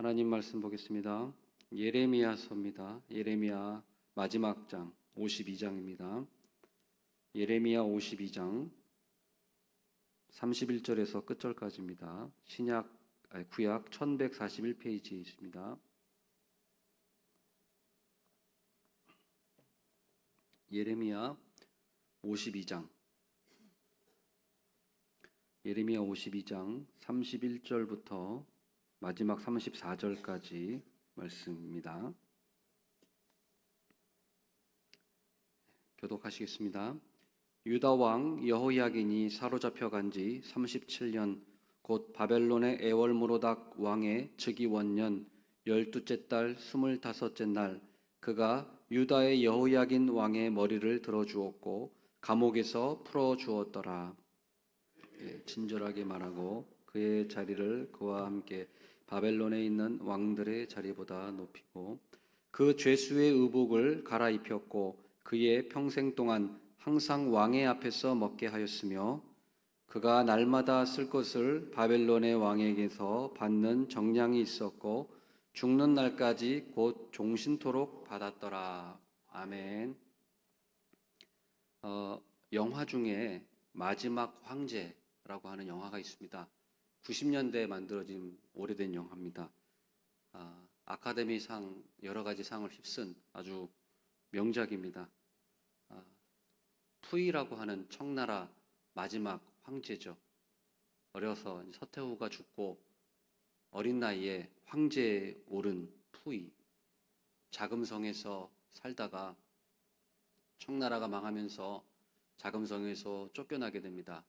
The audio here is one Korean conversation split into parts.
하나님 말씀 보겠습니다. 예레미야서입니다. 예레미야 마지막 장 52장입니다. 예레미야 52장 31절에서 끝절까지입니다. 신약 아니, 구약 1141페이지에 있습니다. 예레미야 52장 예레미야 52장 31절부터 마지막 34절까지 말씀입니다. 교독하시겠습니다. 유다 왕 여호야긴이 사로잡혀 간지 37년 곧 바벨론의 에월무로닥 왕의 즉위 원년 열두째 달 스물다섯째 날 그가 유다의 여호야긴 왕의 머리를 들어 주었고 감옥에서 풀어 주었더라. 예, 친절하게 말하고 그의 자리를 그와 함께 바벨론에 있는 왕들의 자리보다 높이고 그 죄수의 의복을 갈아입혔고 그의 평생 동안 항상 왕의 앞에서 먹게 하였으며 그가 날마다 쓸 것을 바벨론의 왕에게서 받는 정량이 있었고 죽는 날까지 곧 종신토록 받았더라. 아멘. 어, 영화 중에 마지막 황제라고 하는 영화가 있습니다. 90년대에 만들어진 오래된 영화입니다. 아, 아카데미상 여러 가지 상을 휩쓴 아주 명작입니다. 아, 푸이라고 하는 청나라 마지막 황제죠. 어려서 서태후가 죽고 어린 나이에 황제에 오른 푸이. 자금성에서 살다가 청나라가 망하면서 자금성에서 쫓겨나게 됩니다.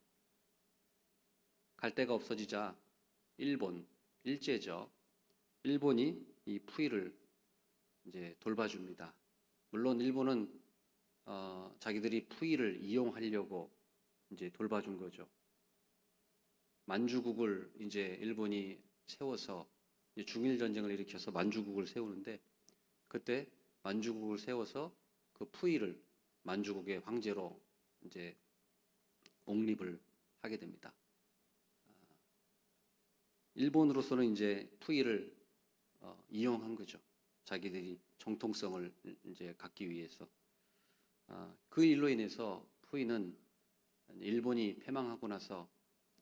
갈 데가 없어지자 일본, 일제죠. 일본이 이 푸이를 이제 돌봐줍니다. 물론 일본은 어, 자기들이 푸이를 이용하려고 이제 돌봐준 거죠. 만주국을 이제 일본이 세워서 이제 중일 전쟁을 일으켜서 만주국을 세우는데 그때 만주국을 세워서 그 푸이를 만주국의 황제로 이제 옹립을 하게 됩니다. 아, 일본으로서는 이제 푸이를 어, 이용한 거죠. 자기들이 정통성을 이제 갖기 위해서. 아, 그 일로 인해서 푸이는 일본이 패망하고 나서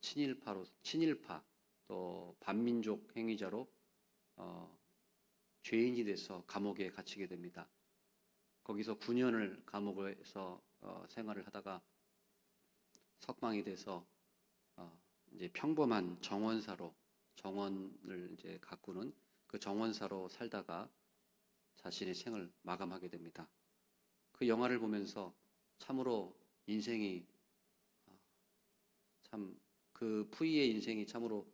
친일파로 친일파 또 반민족 행위자로 어, 죄인이 돼서 감옥에 갇히게 됩니다. 거기서 9년을 감옥에서 어, 생활을 하다가 석방이 돼서 어, 이제 평범한 정원사로 정원을 이제 가꾸는 그 정원사로 살다가 자신의 생을 마감하게 됩니다. 그 영화를 보면서 참으로 인생이 어, 참그 푸이의 인생이 참으로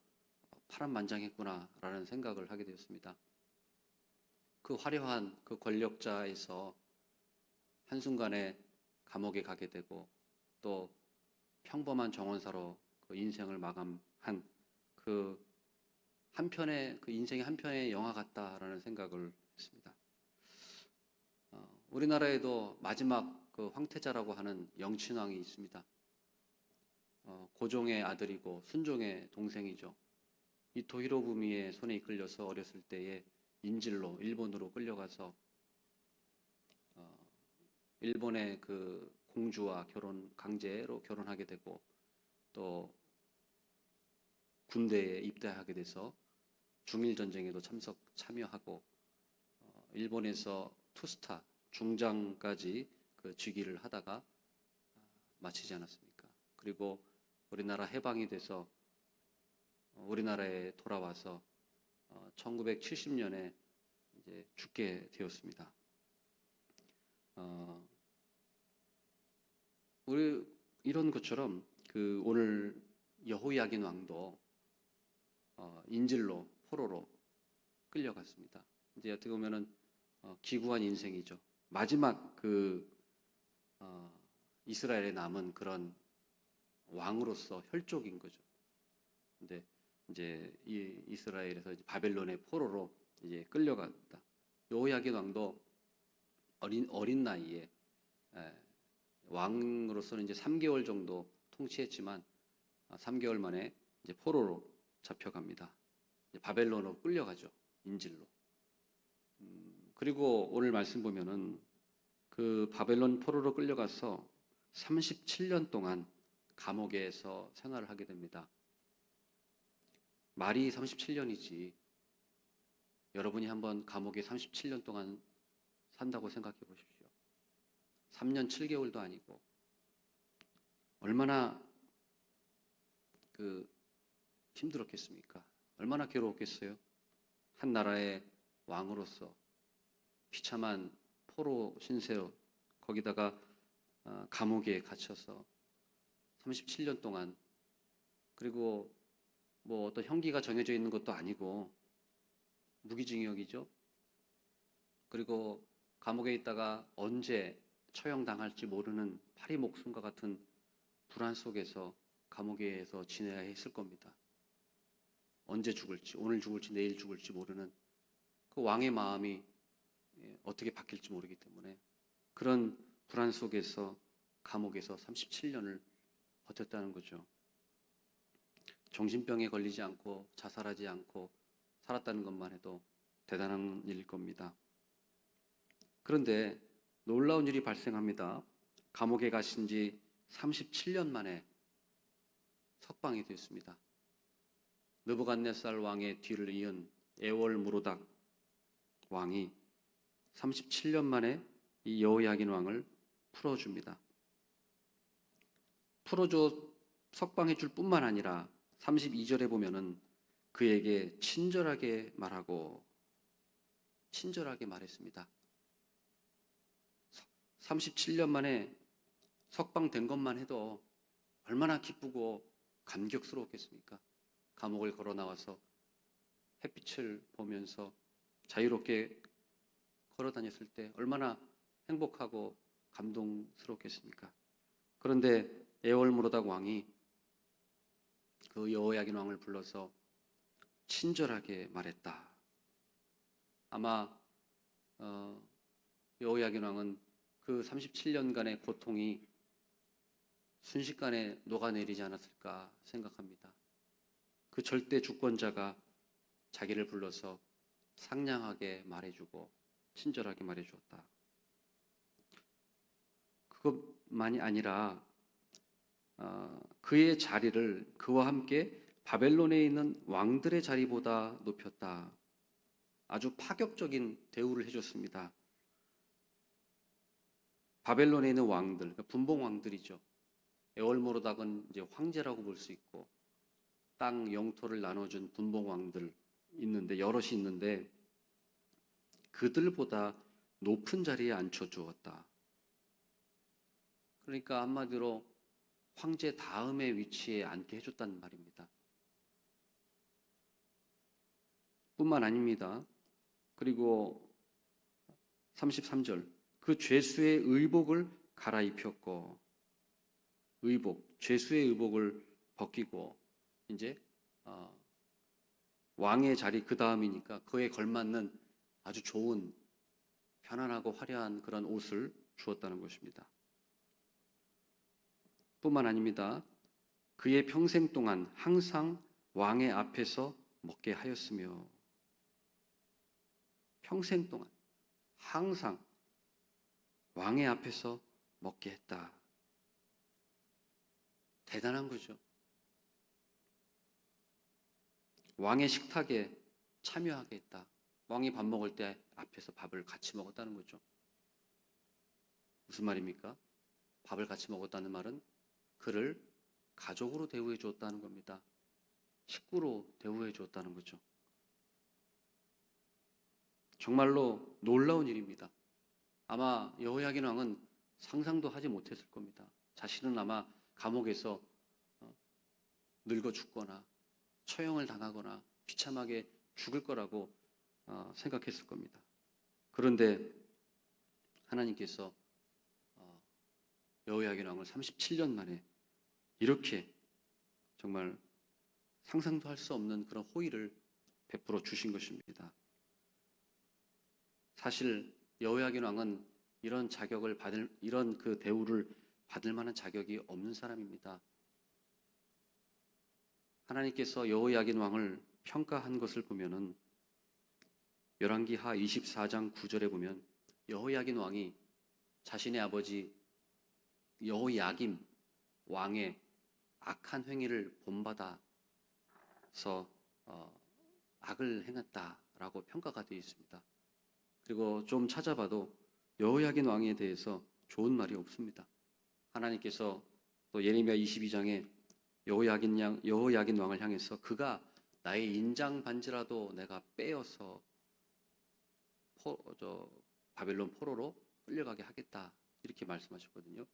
파란만장했구나라는 생각을 하게 되었습니다. 그 화려한 그 권력자에서 한순간에 감옥에 가게 되고 또 평범한 정원사로 그 인생을 마감한 그 한 편의 그 인생의 한 편의 영화 같다라는 생각을 했습니다. 어, 우리나라에도 마지막 그 황태자라고 하는 영친왕이 있습니다. 어, 고종의 아들이고 순종의 동생이죠. 이토 히로부미의 손에 이끌려서 어렸을 때에 인질로 일본으로 끌려가서 어, 일본의 그 공주와 결혼 강제로 결혼하게 되고 또 군대에 입대하게 돼서 중일 전쟁에도 참석 참여하고 어, 일본에서 투스타 중장까지 그 즉위를 하다가 어, 마치지 않았습니까? 그리고 우리나라 해방이 돼서 어, 우리나라에 돌아와서 1970년에 이제 죽게 되었습니다. 어, 우리 이런 것처럼 그 오늘 여호야긴 왕도 어, 인질로 포로로 끌려갔습니다. 이제 어떻게 보면은 어, 기구한 인생이죠. 마지막 그 어, 이스라엘에 남은 그런 왕으로서 혈족인 거죠. 근데 이제 이 이스라엘에서 이제 바벨론의 포로로 이제 끌려간다. 요야긴 왕도 어린 어린 나이에 에, 왕으로서는 이제 3개월 정도 통치했지만 3개월 만에 이제 포로로 잡혀갑니다. 바벨론으로 끌려가죠. 인질로. 음, 그리고 오늘 말씀 보면은 그 바벨론 포로로 끌려가서 37년 동안 감옥에서 생활을 하게 됩니다. 말이 37년이지. 여러분이 한번 감옥에 37년 동안 산다고 생각해 보십시오. 3년 7개월도 아니고 얼마나 그 힘들었겠습니까? 얼마나 괴로웠겠어요? 한 나라의 왕으로서 비참한 포로 신세로 거기다가 아, 감옥에 갇혀서 37년 동안 그리고 뭐 어떤 형기가 정해져 있는 것도 아니고 무기징역이죠. 그리고 감옥에 있다가 언제 처형당할지 모르는 파리 목숨과 같은 불안 속에서 감옥에서 지내야 했을 겁니다. 언제 죽을지, 오늘 죽을지, 내일 죽을지 모르는 그 왕의 마음이 예, 어떻게 바뀔지 모르기 때문에 그런 불안 속에서 감옥에서 37년을 버텼다는 거죠. 정신병에 걸리지 않고 자살하지 않고 살았다는 것만 해도 대단한 일일 겁니다. 그런데 놀라운 일이 발생합니다. 감옥에 가신 지 37년 만에 석방이 됐습니다. 느부갓네살 왕의 뒤를 이은 에월 무로닥 왕이 37년 만에 이 여호야긴 왕을 풀어줍니다. 풀어줘 석방해 줄 뿐만 아니라 32절에 보면은 그에게 친절하게 말하고 친절하게 말했습니다. 37년 만에 석방된 것만 해도 얼마나 기쁘고 감격스러웠겠습니까? 감옥을 걸어 나와서 햇빛을 보면서 자유롭게 걸어 다녔을 때 얼마나 행복하고 감동스럽겠습니까? 그런데 에월무로닥 왕이 그 여호야긴 왕을 불러서 친절하게 말했다. 아마 어, 여호야긴 왕은 그 37년간의 고통이 순식간에 녹아내리지 않았을까 생각합니다. 그 절대 주권자가 자기를 불러서 상냥하게 말해주고 친절하게 말해주었다. 그것만이 아니라 어, 그의 자리를 그와 함께 바벨론에 있는 왕들의 자리보다 높였다. 아주 파격적인 대우를 해줬습니다. 바벨론에 있는 왕들, 그러니까 분봉 왕들이죠. 에월모로닥은 이제 황제라고 볼 수 있고 땅 영토를 나눠준 분봉 왕들 있는데 여럿이 있는데 그들보다 높은 자리에 앉혀 주었다. 그러니까 한마디로 황제 다음의 위치에 앉게 해줬다는 말입니다. 뿐만 아닙니다. 그리고 33절 그 죄수의 의복을 갈아입혔고 의복 죄수의 의복을 벗기고 이제 어, 왕의 자리 그 다음이니까 그에 걸맞는 아주 좋은 편안하고 화려한 그런 옷을 주었다는 것입니다. 뿐만 아닙니다. 그의 평생 동안 항상 왕의 앞에서 먹게 하였으며 평생 동안 항상 왕의 앞에서 먹게 했다. 대단한 거죠. 왕의 식탁에 참여하게 했다. 왕이 밥 먹을 때 앞에서 밥을 같이 먹었다는 거죠. 무슨 말입니까? 밥을 같이 먹었다는 말은 그를 가족으로 대우해 주었다는 겁니다. 식구로 대우해 주었다는 거죠. 정말로 놀라운 일입니다. 아마 여호야긴 왕은 상상도 하지 못했을 겁니다. 자신은 아마 감옥에서 어, 늙어 죽거나 처형을 당하거나 비참하게 죽을 거라고 어, 생각했을 겁니다. 그런데 하나님께서 어, 여호야긴 왕을 37년 만에 이렇게 정말 상상도 할 수 없는 그런 호의를 베풀어 주신 것입니다. 사실 여호야긴 왕은 이런 자격을 받을 이런 그 대우를 받을 만한 자격이 없는 사람입니다. 하나님께서 여호야긴 왕을 평가한 것을 보면은 열왕기하 24장 9절에 보면 여호야긴 왕이 자신의 아버지 여호야김 왕의 악한 행위를 본받아서 어, 악을 행했다라고 평가가 되어 있습니다. 그리고 좀 찾아봐도 여호야긴 왕에 대해서 좋은 말이 없습니다. 하나님께서 또 예레미야 22장에 여호야긴 양 여호야긴 왕을 향해서 그가 나의 인장 반지라도 내가 빼어서 포, 저 바벨론 포로로 끌려가게 하겠다 이렇게 말씀하셨거든요.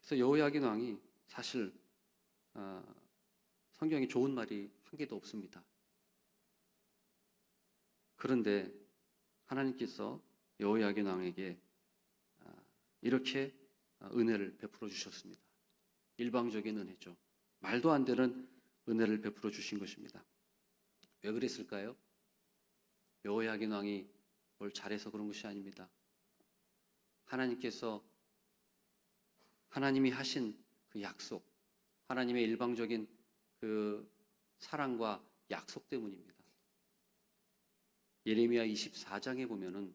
그래서 여호야긴 왕이 사실 어, 성경에 좋은 말이 한 개도 없습니다. 그런데 하나님께서 여호야긴 왕에게 아, 이렇게 은혜를 베풀어 주셨습니다. 일방적인 은혜죠. 말도 안 되는 은혜를 베풀어 주신 것입니다. 왜 그랬을까요? 여호야긴 왕이 뭘 잘해서 그런 것이 아닙니다. 하나님께서 하나님이 하신 그 약속, 하나님의 일방적인 그 사랑과 약속 때문입니다. 예레미야 24장에 보면은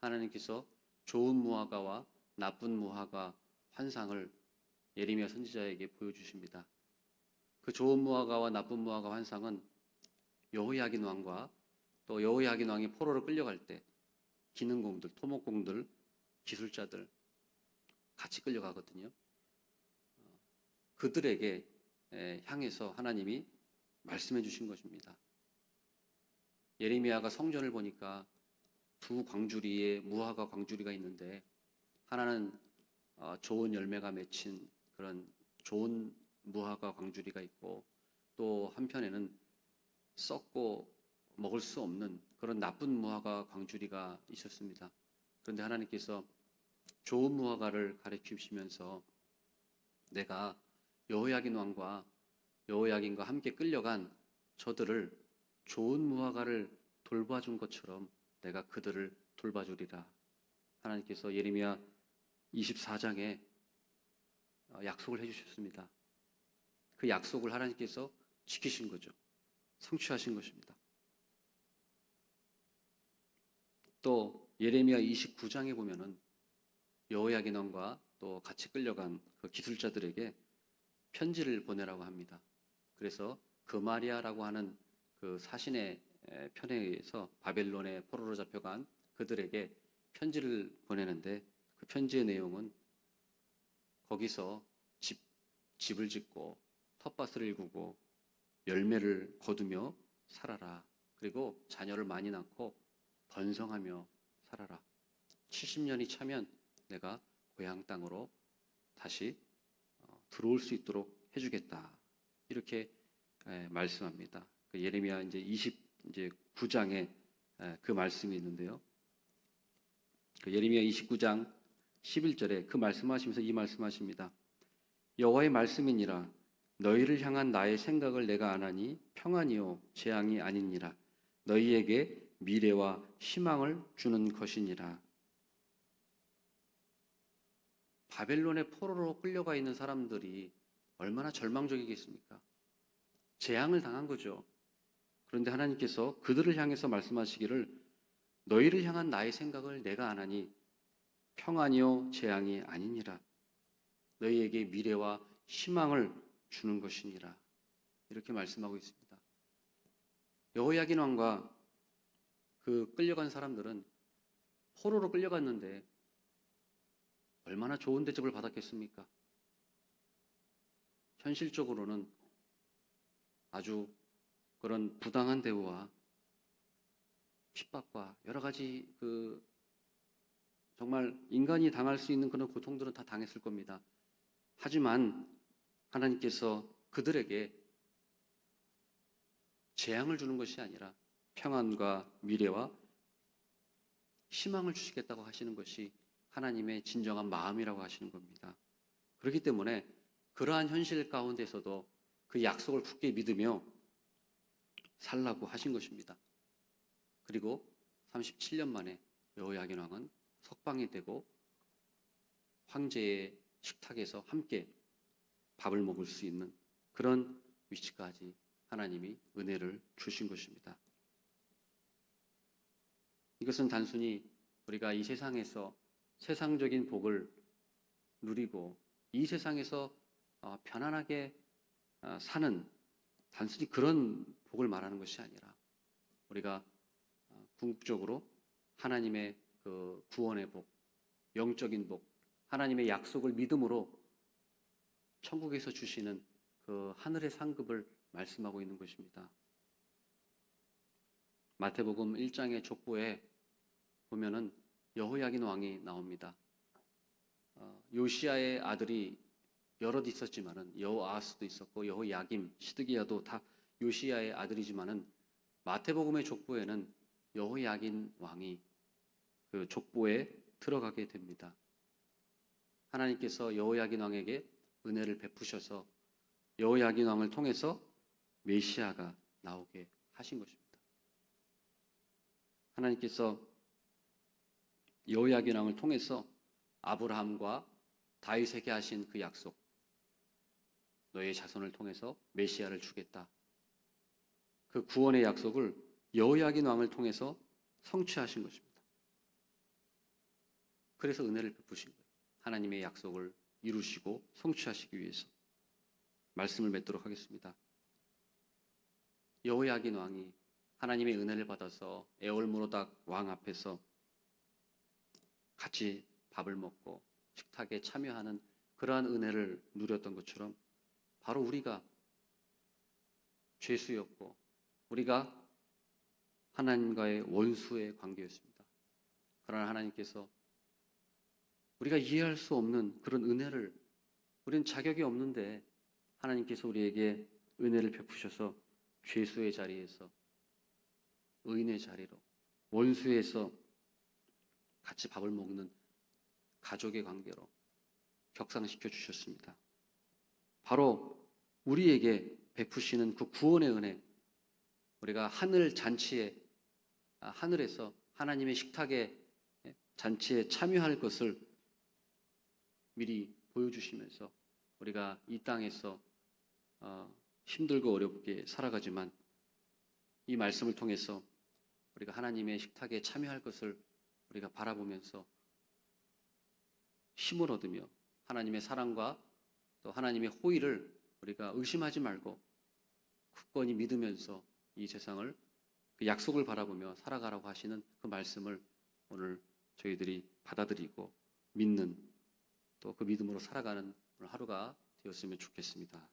하나님께서 좋은 무화과와 나쁜 무화과 환상을 예레미야 선지자에게 보여주십니다. 그 좋은 무화과와 나쁜 무화과 환상은 여호야긴 왕과 또 여호야긴 왕이 포로로 끌려갈 때 기능공들, 토목공들, 기술자들 같이 끌려가거든요. 그들에게 향해서 하나님이 말씀해 주신 것입니다. 예레미야가 성전을 보니까 두 광주리에 무화과 광주리가 있는데 하나는 어, 좋은 열매가 맺힌 그런 좋은 무화과 광주리가 있고 또 한편에는 썩고 먹을 수 없는 그런 나쁜 무화과 광주리가 있었습니다. 그런데 하나님께서 좋은 무화과를 가르치시면서 내가 여호야긴 왕과 여호야긴과 함께 끌려간 저들을 좋은 무화과를 돌봐준 것처럼 내가 그들을 돌봐주리라. 하나님께서 예레미야 24장에 어, 약속을 해주셨습니다. 그 약속을 하나님께서 지키신 거죠. 성취하신 것입니다. 또 예레미야 29장에 보면은 여호야긴 왕과 또 같이 끌려간 그 기술자들에게 편지를 보내라고 합니다. 그래서 그마리아라고 하는 그 사신의 편에 의해서 바벨론에 포로로 잡혀간 그들에게 편지를 보내는데 그 편지의 내용은 거기서 집, 집을 짓고 텃밭을 일구고 열매를 거두며 살아라. 그리고 자녀를 많이 낳고 번성하며 살아라. 70년이 차면 내가 고향 땅으로 다시 어, 들어올 수 있도록 해주겠다. 이렇게 말씀합니다. 그 예레미야 이제 20 이제 9장에 그 말씀이 있는데요. 그 예레미야 29장 11절에 그 말씀하시면서 이 말씀하십니다. 여호와의 말씀이니라 너희를 향한 나의 생각을 내가 아나니 평안이요 재앙이 아니니라 너희에게 미래와 희망을 주는 것이니라. 바벨론의 포로로 끌려가 있는 사람들이 얼마나 절망적이겠습니까? 재앙을 당한 거죠. 그런데 하나님께서 그들을 향해서 말씀하시기를 너희를 향한 나의 생각을 내가 안하니 평안이요 재앙이 아니니라. 너희에게 미래와 희망을 주는 것이니라. 이렇게 말씀하고 있습니다. 여호야긴 왕과 그 끌려간 사람들은 포로로 끌려갔는데 얼마나 좋은 대접을 받았겠습니까? 현실적으로는 아주 그런 부당한 대우와 핍박과 여러 가지 그 정말 인간이 당할 수 있는 그런 고통들은 다 당했을 겁니다. 하지만 하나님께서 그들에게 재앙을 주는 것이 아니라 평안과 미래와 희망을 주시겠다고 하시는 것이 하나님의 진정한 마음이라고 하시는 겁니다. 그렇기 때문에 그러한 현실 가운데서도 그 약속을 굳게 믿으며 살라고 하신 것입니다. 그리고 37년 만에 여호야긴 왕은 석방이 되고 황제의 식탁에서 함께 밥을 먹을 수 있는 그런 위치까지 하나님이 은혜를 주신 것입니다. 이것은 단순히 우리가 이 세상에서 세상적인 복을 누리고 이 세상에서 어, 편안하게 어, 사는 단순히 그런 복을 말하는 것이 아니라 우리가 어, 궁극적으로 하나님의 그 구원의 복, 영적인 복, 하나님의 약속을 믿음으로 천국에서 주시는 그 하늘의 상급을 말씀하고 있는 것입니다. 마태복음 1장의 족보에 보면은 여호야긴 왕이 나옵니다. 어, 요시아의 아들이 여럿 있었지만은 여호아스도 있었고 여호야김, 시드기야도 다 요시아의 아들이지만은 마태복음의 족보에는 여호야긴 왕이 그 족보에 들어가게 됩니다. 하나님께서 여호야긴 왕에게 은혜를 베푸셔서 여호야긴 왕을 통해서 메시아가 나오게 하신 것입니다. 하나님께서 여호야긴 왕을 통해서 아브라함과 다윗에게 하신 그 약속, 너의 자손을 통해서 메시아를 주겠다. 그 구원의 약속을 여호야긴 왕을 통해서 성취하신 것입니다. 그래서 은혜를 베푸신 거예요. 하나님의 약속을 이루시고 성취하시기 위해서 말씀을 맺도록 하겠습니다. 여호야긴 왕이 하나님의 은혜를 받아서 에올무로닥 왕 앞에서 같이 밥을 먹고 식탁에 참여하는 그러한 은혜를 누렸던 것처럼 바로 우리가 죄수였고 우리가 하나님과의 원수의 관계였습니다. 그러나 하나님께서 우리가 이해할 수 없는 그런 은혜를 우리는 자격이 없는데 하나님께서 우리에게 은혜를 베푸셔서 죄수의 자리에서 의인의 자리로 원수에서 같이 밥을 먹는 가족의 관계로 격상시켜 주셨습니다. 바로 우리에게 베푸시는 그 구원의 은혜, 우리가 하늘 잔치에 아, 하늘에서 하나님의 식탁에 잔치에 참여할 것을 미리 보여주시면서 우리가 이 땅에서 어, 힘들고 어렵게 살아가지만 이 말씀을 통해서 우리가 하나님의 식탁에 참여할 것을 우리가 바라보면서 힘을 얻으며 하나님의 사랑과 또 하나님의 호의를 우리가 의심하지 말고 굳건히 믿으면서 이 세상을 그 약속을 바라보며 살아가라고 하시는 그 말씀을 오늘 저희들이 받아들이고 믿는 또 그 믿음으로 살아가는 하루가 되었으면 좋겠습니다.